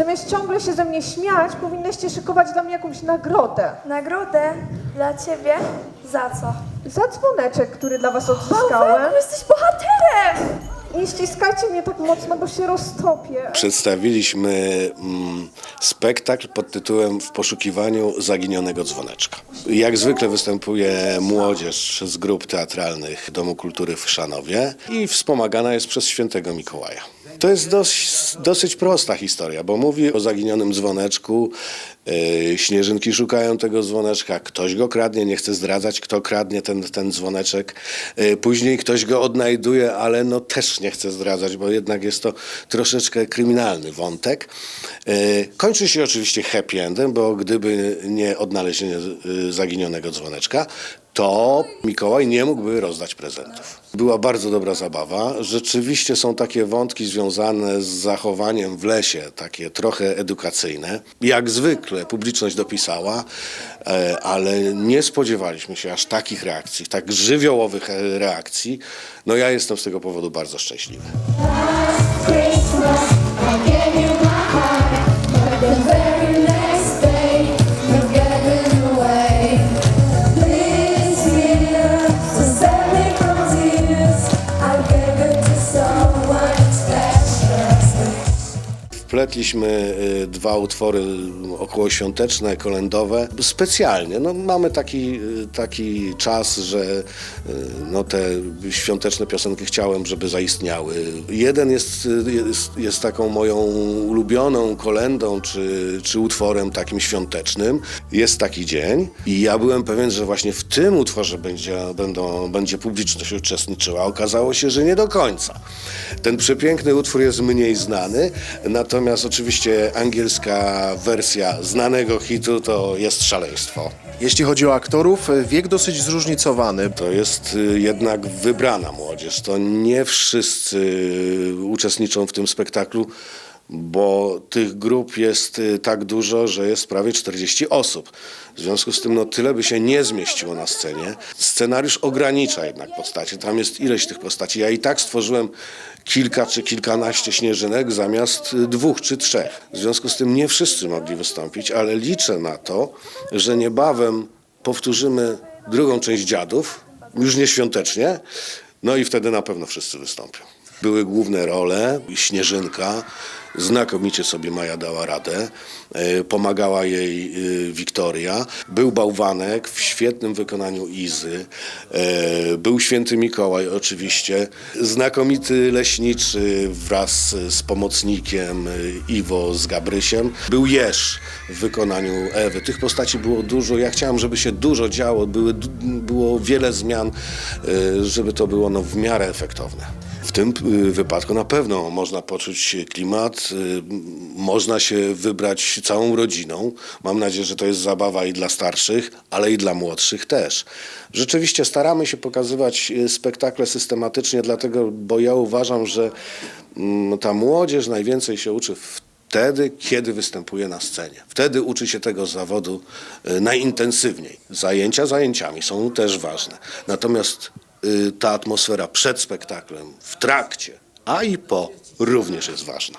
Zamiast ciągle się ze mnie śmiać, powinnyście szykować dla mnie jakąś nagrodę. Nagrodę dla ciebie? Za co? Za dzwoneczek, który dla was odzyskałem. Bałwanku, jesteś bohaterem! Nie ściskajcie mnie tak mocno, bo się roztopię. Przedstawiliśmy mm, spektakl pod tytułem W poszukiwaniu zaginionego dzwoneczka. Jak zwykle występuje młodzież z grup teatralnych Domu Kultury w Chrzanowie i wspomagana jest przez świętego Mikołaja. To jest dosyć, dosyć prosta historia, bo mówi o zaginionym dzwoneczku. Yy, śnieżynki szukają tego dzwoneczka, ktoś go kradnie, nie chce zdradzać, kto kradnie ten, ten dzwoneczek. Yy, później ktoś go odnajduje, ale no też nie chce zdradzać, bo jednak jest to troszeczkę kryminalny wątek. Yy, kończy się oczywiście happy endem, bo gdyby nie odnalezienie zaginionego dzwoneczka, to Mikołaj nie mógłby rozdać prezentów. Była bardzo dobra zabawa. Rzeczywiście są takie wątki związane z zachowaniem w lesie, takie trochę edukacyjne. Jak zwykle publiczność dopisała, e, ale nie spodziewaliśmy się aż takich reakcji, tak żywiołowych e, reakcji. No ja jestem z tego powodu bardzo szczęśliwy. Wpletliśmy y, dwa utwory okołoświąteczne, kolędowe. Specjalnie. No, mamy taki, y, taki czas, że y, no, te świąteczne piosenki chciałem, żeby zaistniały. Jeden jest, y, jest, jest taką moją ulubioną kolendą czy, czy utworem takim świątecznym. Jest taki dzień i ja byłem pewien, że właśnie w tym utworze będzie, będą, będzie publiczność uczestniczyła. Okazało się, że nie do końca. Ten przepiękny utwór jest mniej znany, natomiast oczywiście angielska wersja znanego hitu to jest szaleństwo. Jeśli chodzi o aktorów, wiek dosyć zróżnicowany. To jest y, jednak wybrana młodzież. To nie wszyscy y, uczestniczą w tym spektaklu, bo tych grup jest y, tak dużo, że jest prawie 40 osób. W związku z tym no, tyle by się nie zmieściło na scenie. Scenariusz ogranicza jednak postacie. Tam jest ileś tych postaci. Ja i tak stworzyłem kilka czy kilkanaście śnieżynek zamiast y, dwóch czy trzech. W związku z tym nie wszyscy mogli wystąpić, ale liczę na to, że niebawem powtórzymy drugą część dziadów, już nie świątecznie, no i wtedy na pewno wszyscy wystąpią. Były główne role, Śnieżynka, znakomicie sobie Maja dała radę, e, pomagała jej e, Wiktoria. Był Bałwanek w świetnym wykonaniu Izy, e, był Święty Mikołaj oczywiście, znakomity leśniczy wraz z pomocnikiem Iwo z Gabrysiem. Był Jerz w wykonaniu Ewy. Tych postaci było dużo. Ja chciałem, żeby się dużo działo, były, było wiele zmian, żeby to było no, w miarę efektowne. W tym y, wypadku na pewno można poczuć klimat, y, można się wybrać całą rodziną. Mam nadzieję, że to jest zabawa i dla starszych, ale i dla młodszych też. Rzeczywiście staramy się pokazywać y, spektakle systematycznie, dlatego, bo ja uważam, że mm, ta młodzież najwięcej się uczy wtedy, kiedy występuje na scenie. Wtedy uczy się tego zawodu najintensywniej. Zajęcia zajęciami są też ważne. Natomiast ta atmosfera przed spektaklem, w trakcie, a i po również jest ważna.